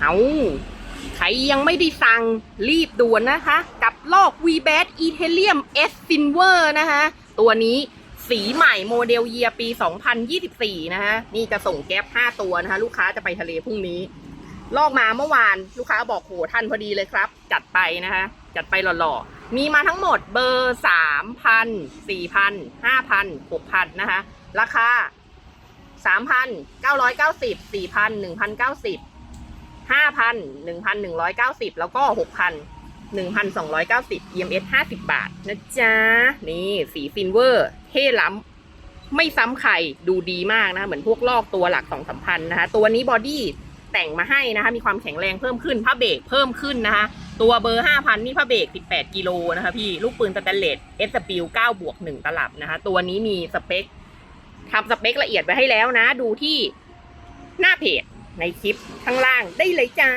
เอาใครยังไม่ได้สั่งรีบด่วนนะคะ กับลอก v b a t e t h e r i u m S Silver นะคะ ตัวนี้สีใหม่โมเดลเยียปี 2024 นะคะนี่จะส่งแก๊ป5 ตัวนะคะ ลูกค้าจะไปทะเลพรุ่งนี้ ลอกมาเมื่อวานลูกค้าบอกโหท่านพอดีเลยครับ จัดไปนะคะ จัดไปหล่อๆ มีมาทั้งหมดเบอร์ 3,000 4,000 5,000 6,000 นะคะ ราคา 3,990 4,000 1,090 ห้าพันหนึ่งพันหนึ่งร้อยเก้าสิบแล้วก็หกพันหนึ่งพันสองร้อยเก้าสิบ EMS ห้าสิบบาทนะจ๊ะ นี่สีซินเวอร์เท่ล้ำ ไม่ซ้ำใครดูดีมากนะคะเหมือนพวกลอกตัวหลักสองสามพันนะคะ ตัวนี้บอดี้แต่งมาให้นะคะ มีความแข็งแรงเพิ่มขึ้นผ้าเบรกเพิ่มขึ้นนะคะ ตัวเบอร์5,000นี่ผ้าเบรก18กิโลนะคะพี่ ลูกปืนสแตนเลสเอสปิล9บวก1ตลับนะคะ ตัวนี้มีสเปคทำสเปคละเอียดไว้ให้แล้วนะ ดูที่หน้าเพจ ในคลิปข้างล่างได้เลยจ้า